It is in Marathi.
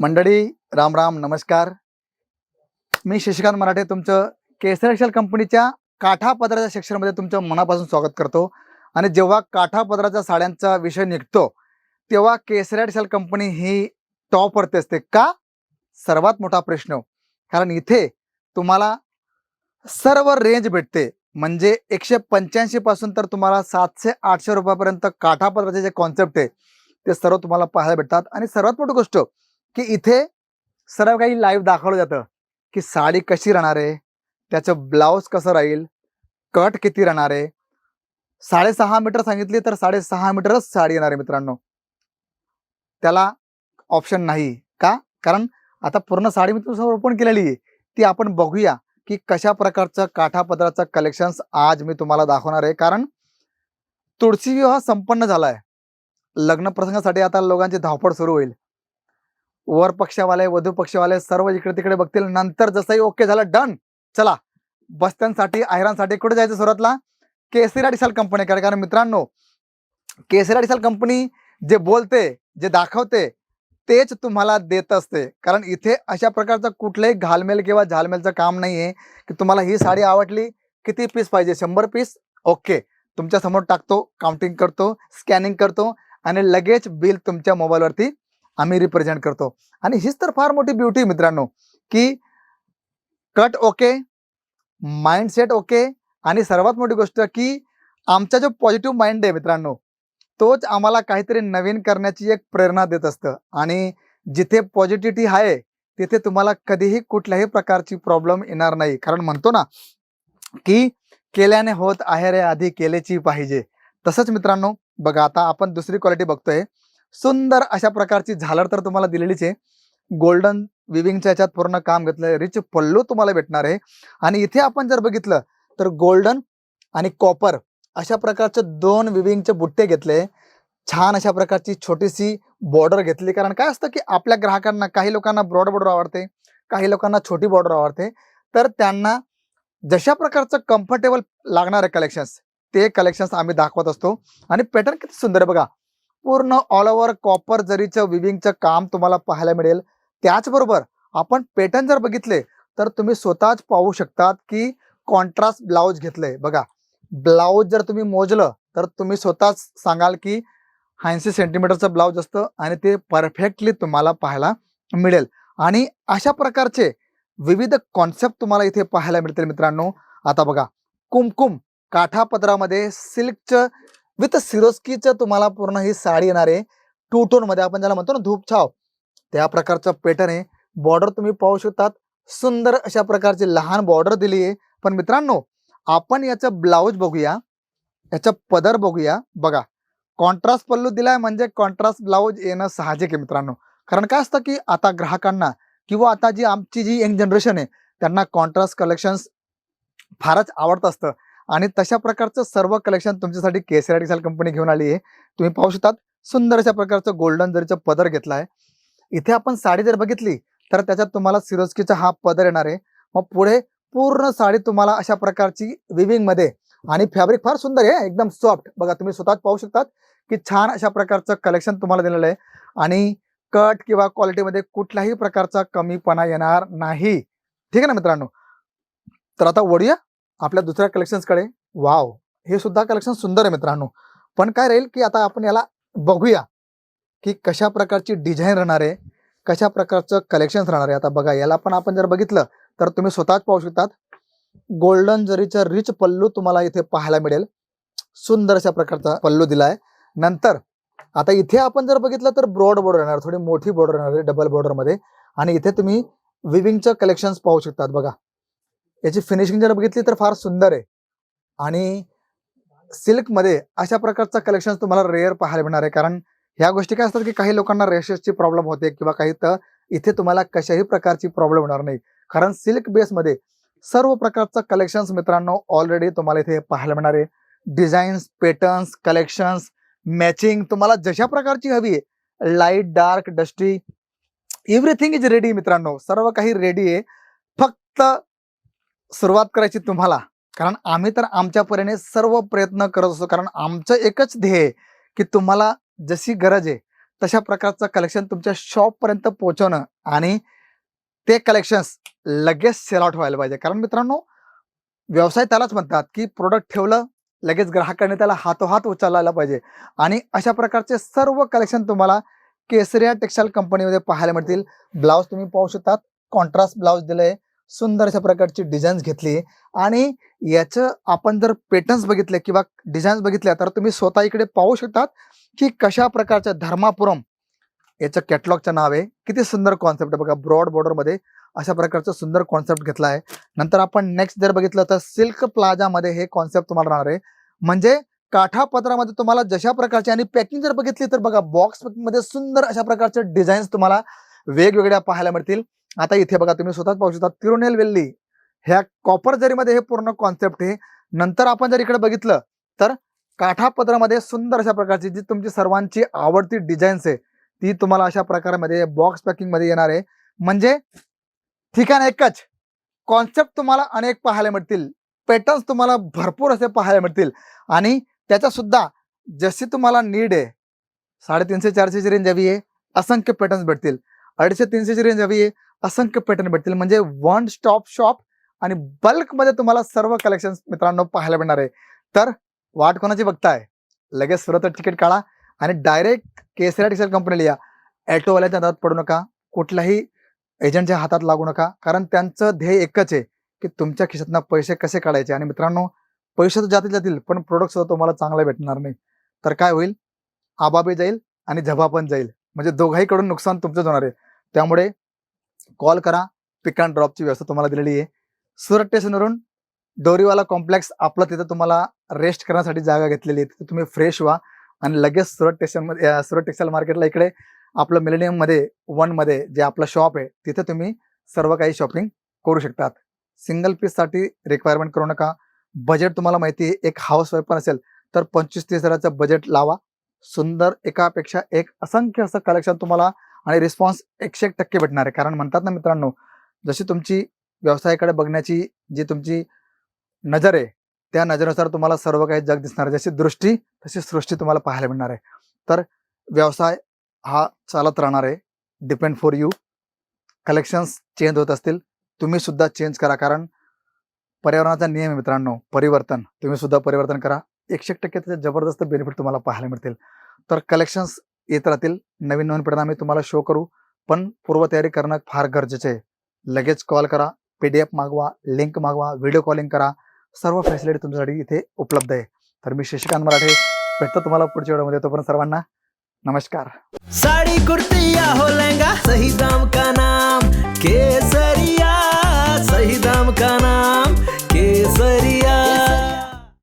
मंडळी राम राम नमस्कार. मी शशिकांत मराठे तुमचं केसर एक्सेल कंपनीच्या काठा पदराच्या सेक्शनमध्ये तुमचं मनापासून स्वागत करतो. आणि जेव्हा काठा पदराच्या साड्यांचा विषय निघतो तेव्हा केसर एक्सेल कंपनी ही टॉप वरती असते का? सर्वात मोठा प्रश्न. कारण इथे तुम्हाला सर्व रेंज भेटते. म्हणजे एकशे पंच्याऐंशी पासून तर तुम्हाला सातशे आठशे रुपयापर्यंत काठा पदराचे जे कॉन्सेप्ट आहे ते सर्व तुम्हाला पाहायला भेटतात. आणि सर्वात मोठी गोष्ट की इथे सर्व काही लाईव्ह दाखवलं जातं की साडी कशी राहणार आहे त्याचं ब्लाऊज कसं राहील कट किती राहणार आहे. साडेसहा मीटर सांगितली तर साडेसहा मीटरच साडी येणार आहे मित्रांनो. त्याला ऑप्शन नाही. का? कारण आता पूर्ण साडी मी तुमच्यासमोर ओपन केलेली आहे. ती आपण बघूया की कशा प्रकारचं काठापदराचं कलेक्शन्स आज मी तुम्हाला दाखवणार आहे. कारण तुळशी विवाह संपन्न झालाय. लग्न प्रसंगासाठी आता लोकांची धावपळ सुरू होईल. वर पक्षवाले वधू पक्षवाले सर्व इकडे तिकडे बघतील. नंतर जसंही ओके झालं डन. चला बस्त्यांसाठी आयरांसाठी कुठे जायचं सुरतला केसरी डिसाल कंपनी कारण मित्रांनो केसरी डिसाल कंपनी जे बोलते जे दाखवते तेच तुम्हाला देत असते. कारण इथे अशा प्रकारचं कुठलंही घालमेल किंवा झालमेलचं काम नाहीये की तुम्हाला ही साडी आवडली किती पीस पाहिजे? शंभर पीस? ओके. तुमच्यासमोर टाकतो काउंटिंग करतो स्कॅनिंग करतो आणि लगेच बिल तुमच्या मोबाईलवरती आम्ही रिप्रेझेंट करतो. आणि हीच तर फार मोठी ब्युटी मित्रांनो की कट ओके माइंडसेट ओके आणि सर्वात मोठी गोष्ट की आमचा जो पॉझिटिव्ह माइंड आहे मित्रांनो तोच आम्हाला काहीतरी नवीन करण्याची एक प्रेरणा देत असतं. आणि जिथे पॉझिटिव्हिटी आहे तिथे तुम्हाला कधीही कुठल्याही प्रकारची प्रॉब्लेम येणार नाही. कारण म्हणतो ना की केल्याने होत आहे रे आधी केलेची पाहिजे. तसंच मित्रांनो बघा आता आपण दुसरी क्वालिटी बघतोय. सुंदर अशा प्रकारची झालर तर तुम्हाला दिलेलीच आहे. गोल्डन विविंगच्या याच्यात पूर्ण काम घेतलं रिच पल्लू तुम्हाला भेटणार आहे. आणि इथे आपण जर बघितलं तर गोल्डन आणि कॉपर अशा प्रकारचे दोन विविंगचे बुट्टे घेतले. छान अशा प्रकारची छोटीशी बॉर्डर घेतली. कारण काय असतं की आपल्या ग्राहकांना काही लोकांना ब्रॉड बॉर्डर आवडते काही लोकांना छोटी बॉर्डर आवडते. तर त्यांना जशा प्रकारचं कम्फर्टेबल लागणारे कलेक्शन्स ते कलेक्शन्स आम्ही दाखवत असतो. आणि पॅटर्न किती सुंदर बघा. पूर्ण ऑल ओव्हर कॉपर जरीचं विविंगचं काम तुम्हाला पाहायला मिळेल. त्याचबरोबर आपण पॅटर्न जर बघितले तर तुम्ही स्वतःच पाहू शकतात की कॉन्ट्रास्ट ब्लाऊज घेतलंय. बघा ब्लाऊज जर तुम्ही मोजलं तर तुम्ही स्वतःच सांगाल की ऐंशी सेंटीमीटरचं ब्लाऊज असतं आणि ते परफेक्टली तुम्हाला पाहायला मिळेल. आणि अशा प्रकारचे विविध कॉन्सेप्ट तुम्हाला इथे पाहायला मिळतील मित्रांनो. आता बघा कुमकुम काठापदरामध्ये सिल्कचं विथ सिरोस्कीचं तुम्हाला पूर्ण ही साडी येणार आहे. टू टोनमध्ये आपण ज्याला म्हणतो ना धूप छाव त्या प्रकारचं पॅटर्न आहे. बॉर्डर तुम्ही पाहू शकतात. सुंदर अशा प्रकारची लहान बॉर्डर दिली आहे. पण मित्रांनो आपण याचं ब्लाऊज बघूया. याचं पदर बघूया. बघा कॉन्ट्रास्ट पल्लू दिलाय म्हणजे कॉन्ट्रास्ट ब्लाऊज येणं साहजिक आहे मित्रांनो. कारण काय असतं की आता ग्राहकांना किंवा आता जी आमची जी यंग जनरेशन आहे त्यांना कॉन्ट्रास्ट कलेक्शन्स फारच आवडत असतं. आणि तशा प्रकारचं सर्व कलेक्शन तुमच्यासाठी केसरी डिसाल कंपनी घेऊन आली आहे. तुम्ही पाहू शकतात सुंदर अशा प्रकारचं गोल्डन जरीचं पदर घेतला आहे. इथे आपण साडी जर बघितली तर त्याच्यात तुम्हाला सिरोस्कीचा हा पदर येणार आहे. मग पुढे पूर्ण साडी तुम्हाला अशा प्रकारची विविंगमध्ये आणि फॅब्रिक फार सुंदर आहे एकदम सॉफ्ट बघा तुम्ही स्वतःच पाहू शकतात की छान अशा प्रकारचं कलेक्शन तुम्हाला दिलेलं आहे. आणि कट किंवा क्वालिटीमध्ये कुठल्याही प्रकारचा कमीपणा येणार नाही. ठीक आहे ना मित्रांनो? तर आता वळूया. आपल्या दुसऱ्या कलेक्शन्सकडे वाव हे सुद्धा कलेक्शन सुंदर आहे मित्रांनो. पण काय राहील की आता आपण याला बघूया की कशा प्रकारची डिझाईन राहणार आहे कशा प्रकारचं कलेक्शन राहणार आहे. आता बघा याला पण आपण जर बघितलं तर तुम्ही स्वतःच पाहू शकतात. गोल्डन जरीचं रिच पल्लू तुम्हाला इथे पाहायला मिळेल. सुंदर अशा प्रकारचा पल्लू दिला आहे नंतर आता इथे आपण जर बघितलं तर ब्रॉड बॉर्डर येणार थोडी मोठी बॉर्डर येणार आहे डबल बॉर्डरमध्ये आणि इथे तुम्ही विविंगचं कलेक्शन पाहू शकतात बघा. याची फिनिशिंग जर बघितली तर फार सुंदर आहे. आणि सिल्कमध्ये अशा प्रकारचा कलेक्शन तुम्हाला रेअर पाहायला मिळणार आहे. कारण ह्या गोष्टी काय असतात की काही लोकांना रेशेसची प्रॉब्लेम होते किंवा काही तर इथे तुम्हाला कशाही प्रकारची प्रॉब्लेम होणार नाही. कारण सिल्क बेसमध्ये सर्व प्रकारचं कलेक्शन्स मित्रांनो ऑलरेडी तुम्हाला इथे पाहायला मिळणार आहे. डिझाईन्स पॅटर्न्स कलेक्शन्स मॅचिंग तुम्हाला जशा प्रकारची हवी आहे. Light dark dusty everything is ready मित्रांनो. सर्व काही रेडी आहे. फक्त सुरुवात करायची तुम्हाला. कारण आम्ही तर आमच्या परीने सर्व प्रयत्न करत असतो. कारण आमचं एकच ध्येय की तुम्हाला जशी गरज आहे तशा प्रकारचं कलेक्शन तुमच्या शॉपपर्यंत पोहोचवणं आणि ते कलेक्शन्स लगेच सेल आउट व्हायला पाहिजे. कारण मित्रांनो व्यवसाय त्यालाच म्हणतात की प्रोडक्ट ठेवलं लगेच ग्राहकाने त्याला हातोहात उचलायला पाहिजे. आणि अशा प्रकारचे सर्व कलेक्शन तुम्हाला केसरिया टेक्सटाईल कंपनीमध्ये पाहायला मिळतील. ब्लाऊज तुम्ही पाहू शकतात. कॉन्ट्रास्ट ब्लाऊज दिलंय. सुंदर अशा प्रकारची डिझाईन्स घेतली. आणि याचं आपण जर पेटर्न्स बघितले किंवा डिझाईन्स बघितल्या तर तुम्ही स्वतः इकडे पाहू शकतात की कशा प्रकारच्या धर्मापुरम याचं कॅटलॉगचं नाव आहे. किती सुंदर कॉन्सेप्ट आहे बघा ब्रॉड बॉर्डरमध्ये अशा प्रकारचं सुंदर कॉन्सेप्ट घेतला आहे नंतर आपण नेक्स्ट जर बघितलं तर सिल्क प्लाझामध्ये हे कॉन्सेप्ट तुम्हाला राहणार आहे. म्हणजे काठापत्रामध्ये तुम्हाला जशा प्रकारचे आणि पॅकिंग जर बघितली तर बघा बॉक्समध्ये सुंदर अशा प्रकारचे डिझाईन्स तुम्हाला वेगवेगळ्या पाहायला मिळतील. आता इथे बघा तुम्ही स्वतःच पाहू शकता तिरुनेलवेल्ली ह्या कॉपर जरीमध्ये हे पूर्ण कॉन्सेप्ट आहे. नंतर आपण जर इकडे बघितलं तर काठापत्रामध्ये सुंदर अशा प्रकारची जी तुमची सर्वांची आवडती डिझाईन्स आहे ती तुम्हाला अशा प्रकारामध्ये बॉक्स पॅकिंगमध्ये येणार आहे. म्हणजे ठिकाण एकच कॉन्सेप्ट तुम्हाला अनेक पाहायला मिळतील पॅटर्न्स तुम्हाला भरपूर असे पाहायला मिळतील. आणि त्याच्या सुद्धा जशी तुम्हाला नीड आहे साडेतीनशे चारशेची रेंज हवी आहे असंख्य पॅटर्न्स भेटतील. अडीचशे तीनशेची रेंज हवी आहे असंख्य पॅटर्न भेटतील. म्हणजे वन स्टॉप शॉप आणि बल्कमध्ये तुम्हाला सर्व कलेक्शन मित्रांनो पाहायला मिळणार आहे. तर वाट कोणाची बघताय? लगेच सुरत तिकीट काढा आणि डायरेक्ट केसरिया टेक्सटाईल कंपनीला या. ॲटोवाल्याच्या हातात पडू नका. कुठल्याही एजंटच्या हातात लागू नका. कारण त्यांचं ध्येय एकच आहे की तुमच्या खिशातनं पैसे कसे काढायचे? आणि मित्रांनो पैसे तर जातील जातील पण प्रोडक्ट सुद्धा तुम्हाला चांगला भेटणार नाही. तर काय होईल? आबाबी जाईल आणि झबा पण जाईल. म्हणजे दोघाहीकडून नुकसान तुमचंच होणार आहे. त्यामुळे कॉल करा पिक अँड ड्रॉपची व्यवस्था तुम्हाला दिलेली आहे. सुरत स्टेशनवरून डोरीवाला कॉम्प्लेक्स आपलं तिथं तुम्हाला रेस्ट करण्यासाठी जागा घेतलेली आहे. तिथे तुम्ही फ्रेश व्हा आणि लगेच सुरत स्टेशनमध्ये सुरत टेक्सटाईल मार्केटला इकडे आपलं मिलेनियममध्ये वनमध्ये जे आपलं शॉप आहे तिथे तुम्ही सर्व काही शॉपिंग करू शकतात. सिंगल पीससाठी रिक्वायरमेंट करू नका. बजेट तुम्हाला माहिती आहे एक हाऊस वाईफ पण असेल तर पंचवीस तीस हजाराचं बजेट लावा. सुंदर एकापेक्षा एक असंख्य असं कलेक्शन तुम्हाला आणि रिस्पॉन्स एकशे एक टक्के भेटणार आहे. कारण म्हणतात ना मित्रांनो जशी तुमची व्यवसायाकडे बघण्याची जी तुमची नजर आहे त्या नजरेनुसार तुम्हाला सर्व काही जग दिसणार आहे. जशी दृष्टी तशी सृष्टी तुम्हाला पाहायला मिळणार आहे. तर व्यवसाय हा चालत राहणार आहे. Depend for you collections change होत असतील. तुम्ही सुद्धा चेंज करा. कारण पर्यावरणाचा नियम आहे मित्रांनो परिवर्तन. तुम्ही सुद्धा परिवर्तन करा. एकशे एक टक्के त्याचे जबरदस्त बेनिफिट तुम्हाला पाहायला मिळतील. तर कलेक्शन्स येत राहतील नवीन नवीन परिणाम आम्ही तुम्हाला शो करू. पण पूर्वतयारी करणं फार गरजेचं आहे. लगेच कॉल करा पी मागवा लिंक मागवा व्हिडिओ कॉलिंग करा. सर्व फॅसिलिटी तुमच्यासाठी इथे उपलब्ध आहे. तर मी शशिकांत मराठे भेटतो तुम्हाला पुढच्या व्हिडिओमध्ये तोपर्यंत सर्वांना नमस्कार. साडी कुर्ती हो लहंगा सही दाम का नाम? केसरिया सही दाम का नाम? केसरिया.